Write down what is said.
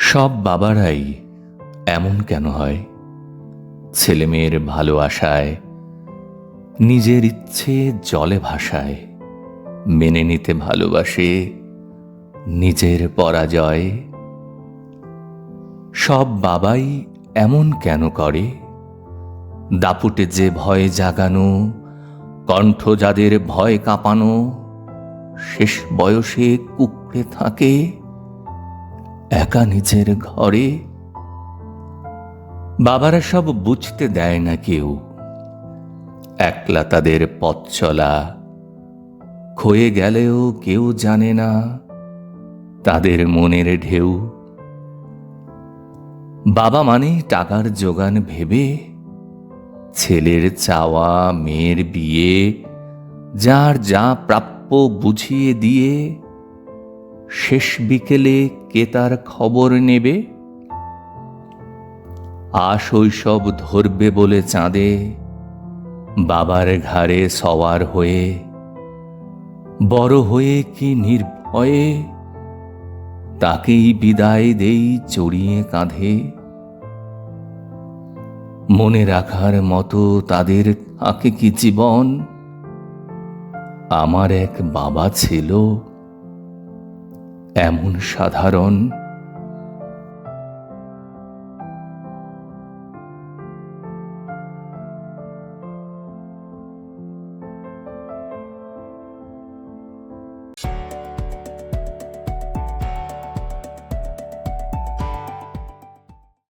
সব বাবারাই এমন কেন হয়? ছেলেমেয়ের ভালো আশায়, নিজের ইচ্ছে জলে ভাসায়, মেনে নিতে ভালোবাসে, নিজের পরাজয়। সব বাবাই এমন কেন করে? দাপুটে যে ভয় জাগানো, কণ্ঠ যাদের ভয় কাঁপানো, শেষ বয়সে কুকড়ে থাকে একা নিজের ঘরে? বাবারা সব বুঝতে দেয় না কেউ। একলা তাদের পথ চলা। ক্ষয়ে গেলেও কেউ জানে না তাদের মনের ঢেউ। বাবা মানে টাকার যোগান ভেবে, ছেলের চাওয়া, মেয়ের বিয়ে, যার যা প্রাপ্য বুঝিয়ে দিয়ে শেষ বিকেলে কে তার খবর নেবে? আশৈশব ধরবে বলে চাঁদে, বাবার ঘাড়ে সওয়ার হয়ে, বড় হয়ে কি নির্ভয়ে? তাকেই বিদায় দেই চড়িয়ে কাঁধে। মনে রাখার মতো তাদের থাকে কি জীবন? আমার এক বাবা ছিল। এমন সাধারণ